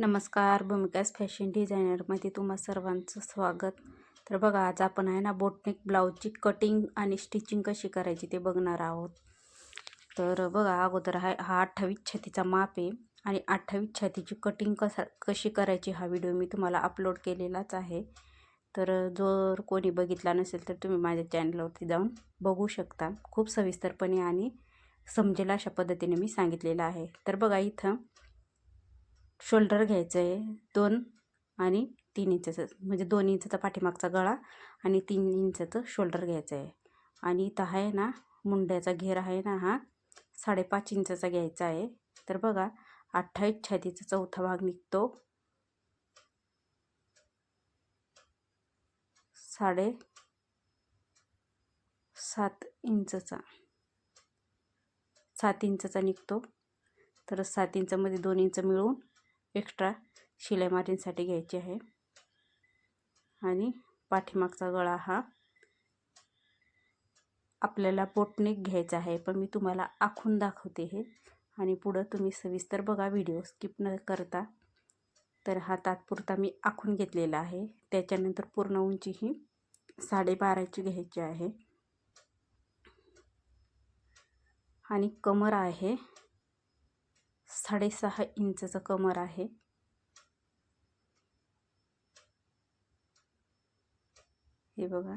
नमस्कार भूमिकास फॅशन डिझायनरमध्ये तुम्हा सर्वांचं स्वागत. तर बघा आज आपण आहे ना बोटनेक ब्लाऊजची कटिंग आणि स्टिचिंग कशी करायची ते बघणार आहोत. तर बघा अगोदर हा हा अठ्ठावीस छातीचा माप आहे आणि अठ्ठावीस छातीची कटिंग कसा कशी करायची हा व्हिडिओ मी तुम्हाला अपलोड केलेलाच आहे. तर जर कोणी बघितला नसेल तर तुम्ही माझ्या चॅनलवरती जाऊन बघू शकता. खूप सविस्तरपणे आणि समजेल अशा पद्धतीने मी सांगितलेलं आहे. तर बघा इथं शोल्डर घ्यायचं आहे दोन आणि तीन इंचाचं म्हणजे दोन इंचाचा पाठीमागचा गळा आणि तीन इंचाचं शोल्डर घ्यायचं आहे आणि इथं आहे ना मुंड्याचा घेर आहे ना हा साडेपाच इंचाचा घ्यायचा आहे. तर बघा अठ्ठावीस छातीचा चौथा भाग निघतो. साडे सात इंचचा सात इंचचा निघतो. तर सात इंचामध्ये दोन इंच मिळून एक्स्ट्रा शिलाई मार्जिनसाठी घ्यायची आहे. आणि पाठीमागचा गळा हा आपल्याला पोटनेक घ्यायचा आहे. पण मी तुम्हाला आखून दाखवते हे. आणि पुढं तुम्ही सविस्तर बघा व्हिडिओ स्किप न करता. तर हा तात्पुरता मी आखून घेतलेला आहे. त्याच्यानंतर पूर्ण उंची ही साडेबाराची घ्यायची आहे. आणि कमर आहे साडेसहा इंचचं कमर आहे. हे बघा.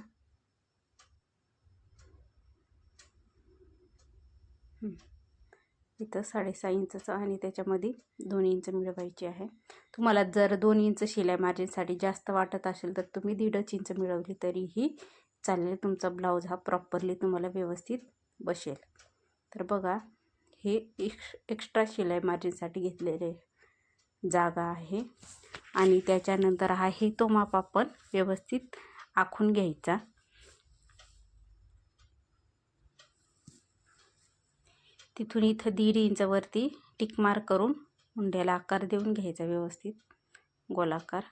इथं साडेसहा इंचचं आणि त्याच्यामध्ये दोन इंच मिळवायची आहे. तुम्हाला जर दोन इंच शिलाई मार्जिनसाठी जास्त वाटत असेल तर तुम्ही दीडच इंच मिळवली तरीही चालेल. तुमचा ब्लाऊज हा प्रॉपरली तुम्हाला व्यवस्थित बसेल. तर बघा हे एक्स एक्स्ट्रा शिलाई मार्जिनसाठी घेतलेले जागा आहे. आणि त्याच्यानंतर हा हे तो माप आपण व्यवस्थित आखून घ्यायचा. तिथून इथं दीड इंचवरती टिकमार करून मुंड्याला आकार देऊन घ्यायचा व्यवस्थित. गोलाकार.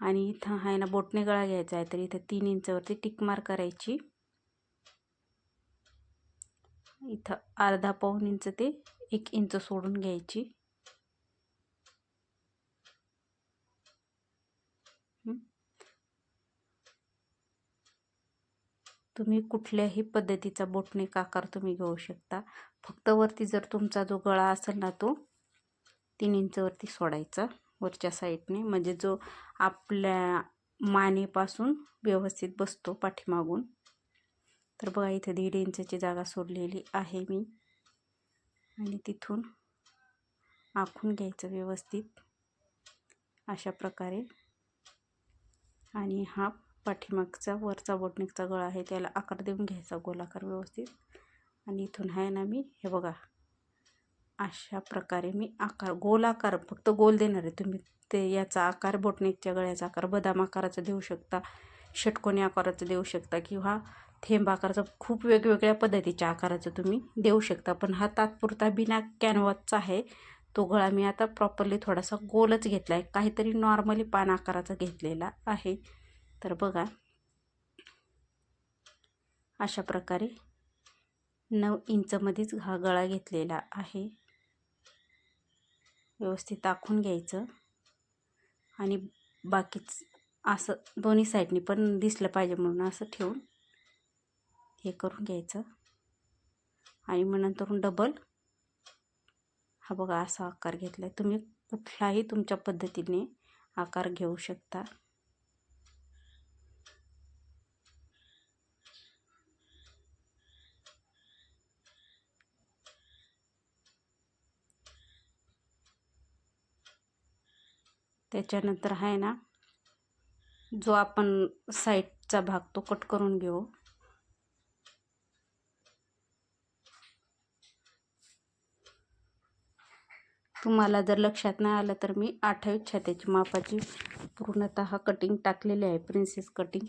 आणि इथं आहे ना बोटने गळा घ्यायचा आहे तर इथं तीन इंचवरती टिकमार करायची. इथं अर्धा पाऊन इंच ते एक इंच सोडून घ्यायची. तुम्ही कुठल्याही पद्धतीचा बोटनेक आकार तुम्ही घेऊ शकता. फक्त वरती जर तुमचा जो गळा असेल ना तो तीन इंचवरती सोडायचा. वरच्या साईडने म्हणजे जो आपल्या मानेपासून व्यवस्थित बसतो पाठीमागून. तर बघा इथं दीड इंचाची जागा सोडलेली आहे मी. आणि तिथून आखून घ्यायचं व्यवस्थित अशा प्रकारे. आणि हा पाठीमागचा वरचा बोटणीचा गळा आहे त्याला आकार देऊन घ्यायचा गोलाकार व्यवस्थित. आणि इथून आहे ना मी हे बघा अशा प्रकारे मी आकार गोल आकार फक्त गोल देणार आहे. तुम्ही ते याचा आकार बोटनेकच्या गळ्याचा आकार बदाम आकाराचा देऊ शकता षटकोनी आकाराचं देऊ शकता किंवा थेंब आकाराचा खूप वेगवेगळ्या पद्धतीच्या आकाराचं तुम्ही देऊ शकता. पण हा तात्पुरता बिना कॅनव्हासचा आहे. तो गळा मी आता प्रॉपरली थोडासा गोलच घेतला आहे. काहीतरी नॉर्मली पान आकाराचा घेतलेला आहे. तर बघा. अशा प्रकारे नऊ इंचमध्येच हा गळा घेतलेला आहे. व्यवस्थित आखून घ्यायचं. आणि बाकीच असं दोन्ही साईडनी पण दिसलं पाहिजे म्हणून असं ठेवून हे करून घ्यायचं. आणि मग नंतरून डबल हा बघा असा आकार घेतला आहे तुम्ही कुठलाही तुमच्या पद्धतीने आकार घेऊ शकता. त्याच्यानंतर आहे ना जो आपण साईडचा भाग तो कट करून घेऊ. तुम्हाला जर लक्षात नाही आलं तर मी अठ्ठावीस छात्याची मापाची पूर्णतः कटिंग टाकलेली आहे प्रिन्सेस कटिंग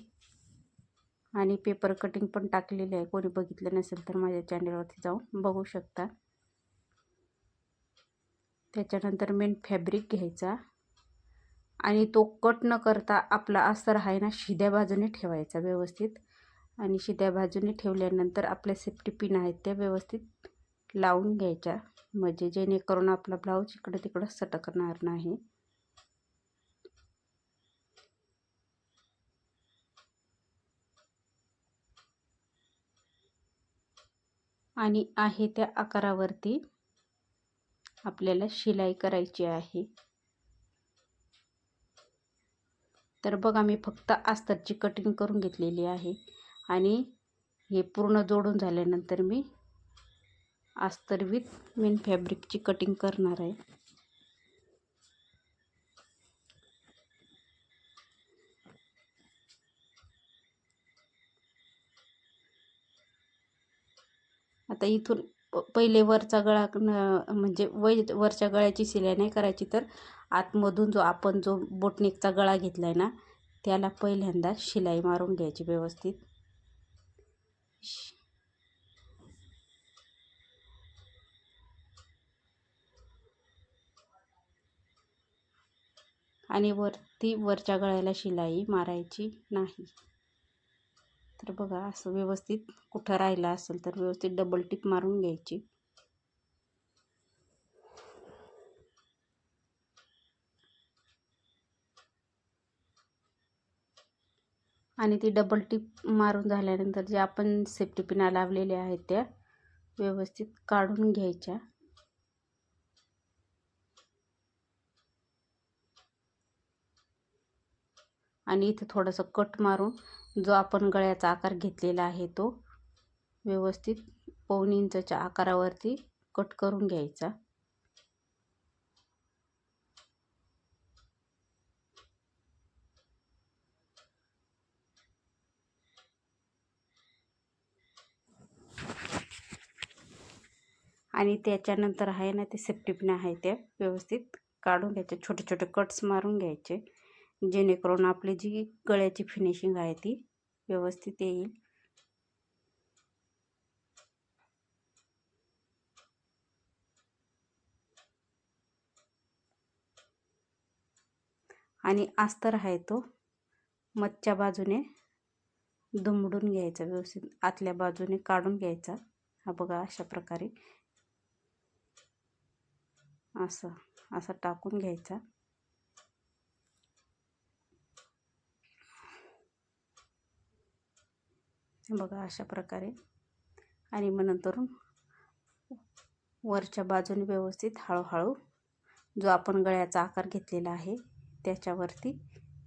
आणि पेपर कटिंग पण टाकलेली आहे. कोणी बघितलं नसेल तर माझ्या चॅनलवरती जाऊन बघू शकता. त्याच्यानंतर मेन फॅब्रिक घ्यायचा. आणि तो कट न करता आपला अस्तर आहे ना शिद्या बाजूने ठेवायचा व्यवस्थित. आणि शिद्या बाजूने ठेवल्यानंतर आपल्या सेफ्टी पिन आहेत त्या व्यवस्थित लावून घ्यायच्या. म्हणजे जेणेकरून आपला ब्लाऊज इकडं तिकडं सटकणार नाही. आणि आहे त्या आकारावरती आपल्याला शिलाई करायची आहे. तर बघा मी फक्त अस्तरची कटिंग करून घेतलेली आहे. आणि हे पूर्ण जोडून झाल्यानंतर मी अस्तर विथ मेन फॅब्रिकची कटिंग करणार आहे. आता इथून पहिले वरचा गळा म्हणजे वै वरच्या गळ्याची शिलाई नाही करायची तर आतमधून जो आपण जो बोटनेकचा गळा घेतला आहे ना त्याला पहिल्यांदा शिलाई मारून घ्यायची व्यवस्थित. आणि वरती वरच्या गळ्याला शिलाई मारायची नाही. तर बघा असं व्यवस्थित कुठं राहिलं असेल तर व्यवस्थित डबल टिप मारून घ्यायची. आणि ती डबल टिप मारून झाल्यानंतर जे आपण सेफ्टी पिना लावलेल्या आहेत त्या व्यवस्थित काढून घ्यायच्या. आणि इथे थोडंसं कट मारून जो आपण गळ्याचा आकार घेतलेला आहे तो व्यवस्थित पौन इंचच्या आकारावरती कट करून घ्यायचा. आणि त्याच्यानंतर आहे ना ते सेफ्टी आहे त्या व्यवस्थित काढून घ्यायचे. छोटे छोटे कट्स मारून घ्यायचे. जेणेकरून आपली जी गळ्याची फिनिशिंग आहे ती व्यवस्थित येईल. आणि अस्तर आहे तो मधच्या बाजूने दुमडून घ्यायचा व्यवस्थित. आतल्या बाजूने काढून घ्यायचा. हा बघा अशा प्रकारे असं असं टाकून घ्यायचा. बघा अशा प्रकारे. आणि मग नंतर वरच्या बाजूने व्यवस्थित हळूहळू जो आपण गळ्याचा आकार घेतलेला आहे त्याच्यावरती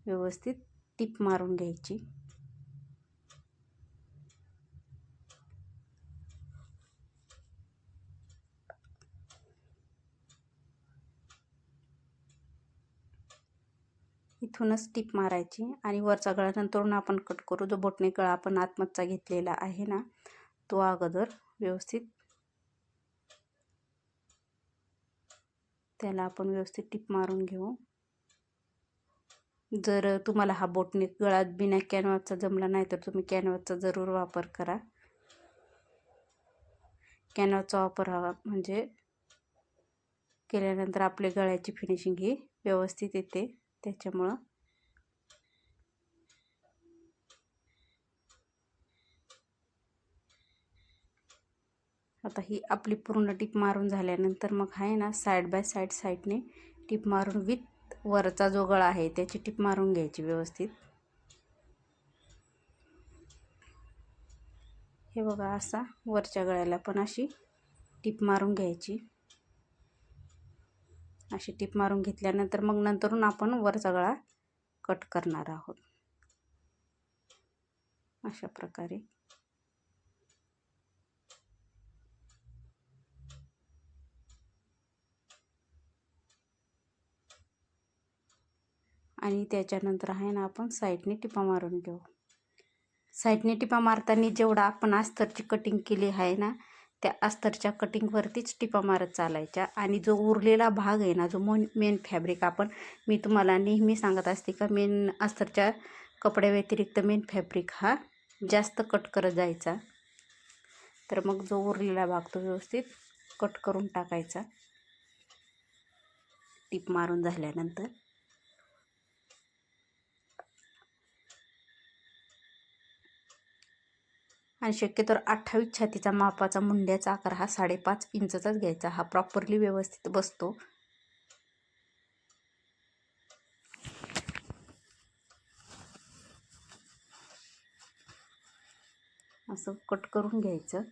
व्यवस्थित टीप मारून घ्यायची. इथूनच टीप मारायची आणि वरचा गळा नंतरून आपण कट करू. जो बोटणे गळा आपण आतमधचा घेतलेला आहे ना तो अगोदर व्यवस्थित त्याला आपण व्यवस्थित टीप मारून घेऊ. जर तुम्हाला हा बोटने गळा बिना कॅनव्हासचा जमला नाही तर तुम्ही कॅनव्हासचा जरूर वापर करा. कॅनव्हासचा वापर हवा म्हणजे केल्यानंतर आपले गळ्याची फिनिशिंग ही व्यवस्थित येते. त्याच्यामुळं. आता ही आपली पूर्ण टीप मारून झाल्यानंतर मग आहे ना साईड बाय साईड साईडने टीप मारून विथ वरचा जो गळा आहे त्याची टीप मारून घ्यायची व्यवस्थित. हे बघा असा वरच्या गळ्याला पण अशी टीप मारून घ्यायची. अशी टीप मारून घेतल्यानंतर मग नंतरून आपण वरचा गळा कट करणार आहोत. अशा प्रकारे. आणि त्याच्यानंतर आहे ना आपण साईडने टिपा मारून घेऊ. साईडने टिपा मारताना जेवढा आपण अस्तरची कटिंग केली आहे ना त्या अस्तरच्या कटिंगवरतीच टिपा मारत चालायच्या. आणि जो उरलेला भाग आहे ना जो मोन मेन फॅब्रिक आपण मी तुम्हाला नेहमी सांगत असते का मेन अस्तरच्या कपड्याव्यतिरिक्त मेन फॅब्रिक हा जास्त कट करत जायचा. तर मग जो उरलेला भाग तो व्यवस्थित कट करून टाकायचा. टीप मारून झाल्यानंतर. आणि शक्यतो अठ्ठावीस छातीचा मापाचा मुंड्याचा आकार हा साडेपाच इंचचाच घ्यायचा. हा प्रॉपरली व्यवस्थित बसतो. असं कट करून घ्यायचं.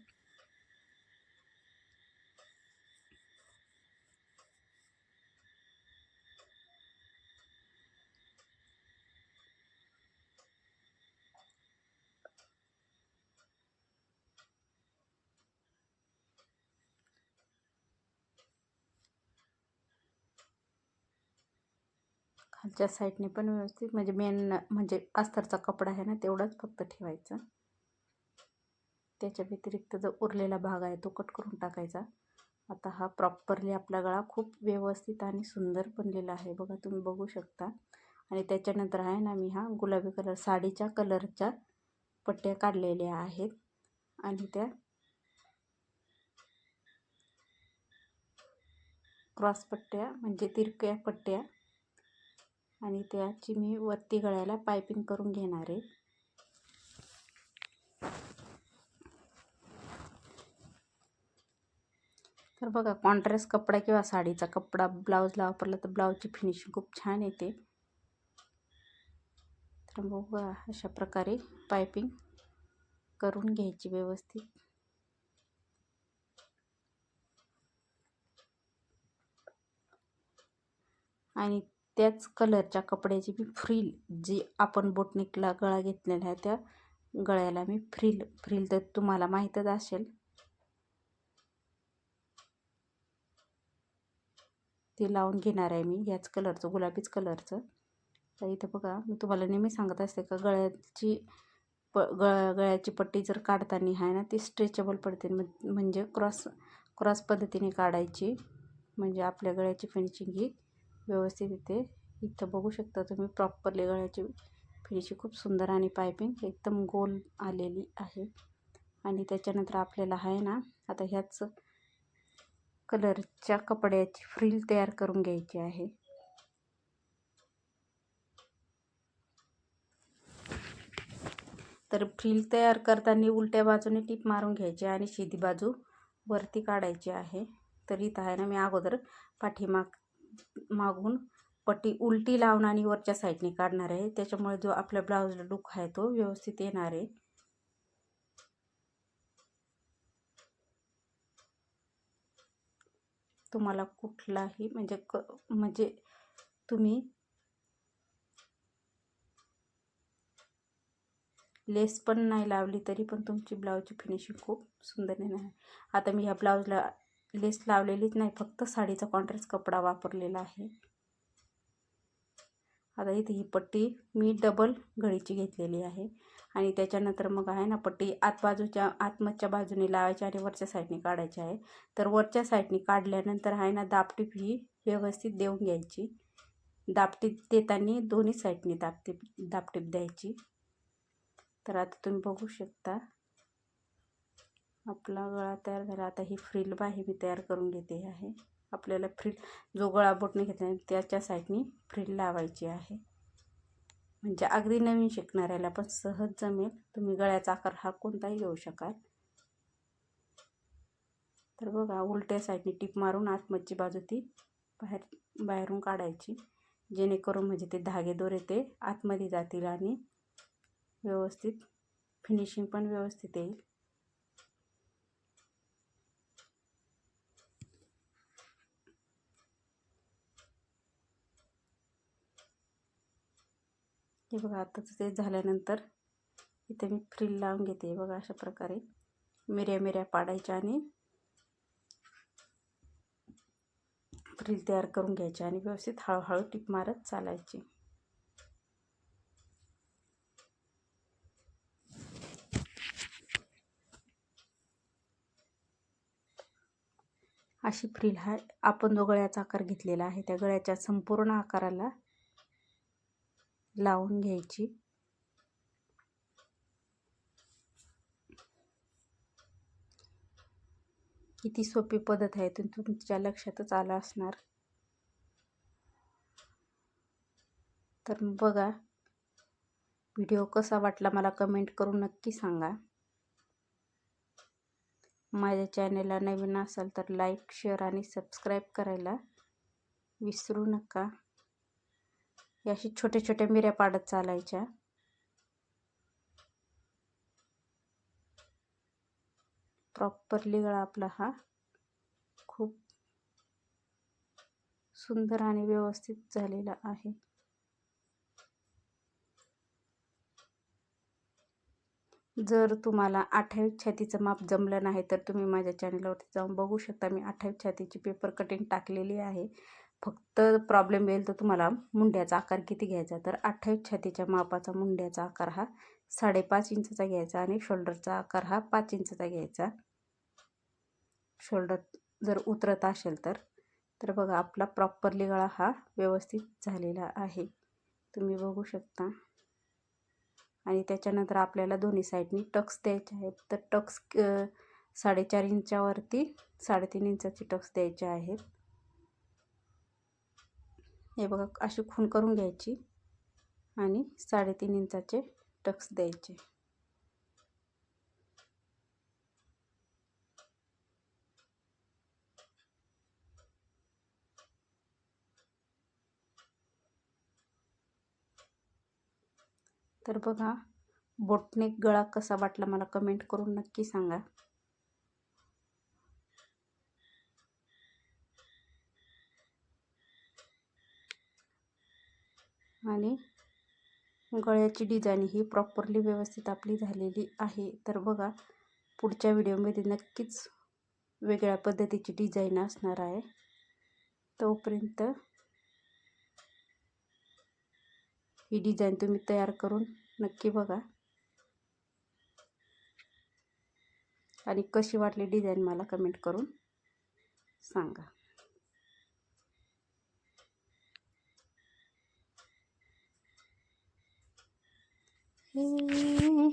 खालच्या साईडने पण व्यवस्थित म्हणजे मेन म्हणजे अस्तरचा कपडा आहे ना तेवढाच फक्त ठेवायचा. त्याच्या व्यतिरिक्त जो उरलेला भाग आहे तो कट करून टाकायचा. आता हा प्रॉपरली आपला गळा खूप व्यवस्थित आणि सुंदर बनलेला आहे. बघा तुम्ही बघू शकता. आणि त्याच्यानंतर आहे ना मी हा गुलाबी कलर साडीच्या कलरच्या पट्ट्या काढलेल्या आहेत. आणि त्या क्रॉस पट्ट्या म्हणजे तिरक्या पट्ट्या आणि त्याची मी वरती गळ्याला पायपिंग करून घेणार आहे. तर बघा कॉन्ट्रास्ट कपडा किंवा साडीचा कपडा ब्लाऊजला वापरला तर ब्लाऊजची फिनिशिंग खूप छान येते. तर बघा अशा प्रकारे पायपिंग करून घ्यायची व्यवस्थित. आणि त्याच कलरच्या कपड्याची मी फ्रील जी आपण बोटनिकला गळा घेतलेला आहे त्या गळ्याला मी फ्रील फ्रील तर तुम्हाला माहीतच असेल. ते लावून घेणार आहे मी याच कलरचं गुलाबीच कलरचं. तर इथं बघा मी तुम्हाला नेहमी सांगत असते का गळ्याची प गळ्या गळ्याची पट्टी जर काढताना आहे ना ती स्ट्रेचेबल पडते. म्हणजे क्रॉस क्रॉस पद्धतीने काढायची. म्हणजे आपल्या गळ्याची फिनिशिंग ही व्यवस्थित येते. इथं बघू शकता तुम्ही प्रॉपरली गळ्याची फिनिशिंग खूप सुंदर आणि पायपिंग एकदम गोल आलेली आहे. आणि त्याच्यानंतर आपल्याला आहे ना आता ह्याच कलरच्या कपड्याची फ्रील तयार करून घ्यायची आहे. तर फ्रील तयार करताना उलट्या बाजूने टीप मारून घ्यायची आणि शिधी बाजू वरती काढायची आहे. तर इथं आहे ना मी अगोदर पाठीमाग मागून पट्टी उलटी लावून आणि वरच्या साईडने काढणार आहे. त्याच्यामुळे जो आपल्या ब्लाऊजला लुक आहे तो व्यवस्थित येणार आहे. तुम्हाला कुठलाही म्हणजे क म्हणजे तुम्ही लेस पण नाही लावली तरी पण तुमची ब्लाऊजची फिनिशिंग खूप सुंदर येणार आहे. आता मी ह्या ब्लाऊजला लेस लावलेलीच नाही फक्त साडीचा कॉन्ट्रास्ट कपडा वापरलेला आहे. आता इथे ही पट्टी मी डबल घडीची घेतलेली आहे. आणि त्याच्यानंतर मग आहे ना पट्टी आत बाजूच्या आतमधच्या बाजूने लावायची आणि वरच्या साईडने काढायची आहे. तर वरच्या साईडने काढल्यानंतर आहे ना दापटीप ही व्यवस्थित देऊन घ्यायची. दापटीप देताना दोन्ही साईडने दापटीप दापटीप द्यायची. तर आता तुम्ही बघू शकता. आपला गळा तयार झाला. आता ही फ्रिल बाही मी तयार करून घेते आहे. आपल्याला फ्रिल जो गळा बोटने घेतला त्याच्या साईडनी फ्रिल लावायची आहे. म्हणजे अगदी नवीन शिकणाऱ्याला पण सहज जमेल. तुम्ही गळ्याचा आकार हा कोणताही घेऊ शकाल. तर बघा उलट्या साईडने टीप मारून आतमधची बाजू ती बाहेर बाहेरून काढायची. जेणेकरून म्हणजे ते धागे दोरे ते आतमध्ये जातील आणि व्यवस्थित फिनिशिंग पण व्यवस्थित येईल. हे बघा आताच ते झाल्यानंतर इथे मी फ्रिल लावून घेते बघा अशा प्रकारे. मिऱ्या मिऱ्या पाडायच्या आणि फ्रिल तयार करून घ्यायची आणि व्यवस्थित हळूहळू टीप मारत चालायची. अशी फ्रील हा आपण जो गळ्याचा आकार घेतलेला आहे त्या गळ्याच्या संपूर्ण आकाराला लावून घ्यायची. किती सोपी पद्धत आहे तुमच्या लक्षातच आलं असणार. तर बघा व्हिडिओ कसा वाटला मला कमेंट करून नक्की सांगा. माझ्या चॅनेलला नवीन असाल तर लाईक शेअर आणि सबस्क्राईब करायला विसरू नका. या अशी छोट्या छोट्या मिऱ्या पाडत चालायच्या. प्रॉपरली गळा आपला हा. खूप सुंदर आणि व्यवस्थित झालेला आहे. जर तुम्हाला अठ्ठावीस छातीचं माप जमलं नाही तर तुम्ही माझ्या चॅनलवरती जाऊन बघू शकता. मी अठ्ठावीस छातीची पेपर कटिंग टाकलेली आहे. फक्त प्रॉब्लेम येईल तर तुम्हाला मुंड्याचा आकार किती घ्यायचा? तर अठ्ठावीस छातीच्या मापाचा मुंड्याचा आकार हा साडेपाच इंचचा घ्यायचा आणि शोल्डरचा आकार हा पाच इंचचा घ्यायचा. शोल्डर जर उतरत असेल तर तर बघा आपला प्रॉपरली गळा हा व्यवस्थित झालेला आहे. तुम्ही बघू शकता. आणि त्याच्यानंतर आपल्याला दोन्ही साईडनी टक्स द्यायचे आहेत. तर टक्स साडेचार इंचावरती साडेतीन इंचाचे टक्स द्यायचे आहेत. हे बघा अशी खून करून घ्यायची आणि साडेतीन इंचाचे टक्स द्यायचे. तर बघा बोटनेक गळा कसा वाटला मला कमेंट करून नक्की सांगा. आणि गळ्याची डिझाईन ही प्रॉपरली व्यवस्थित आपली झालेली आहे. तर बघा पुढच्या व्हिडिओमध्ये नक्कीच वेगळ्या पद्धतीची डिझाईन असणार आहे. तोपर्यंत ही डिझाईन तुम्ही तयार करून नक्की बघा. आणि कशी वाटली डिझाईन मला कमेंट करून सांगा. 嗯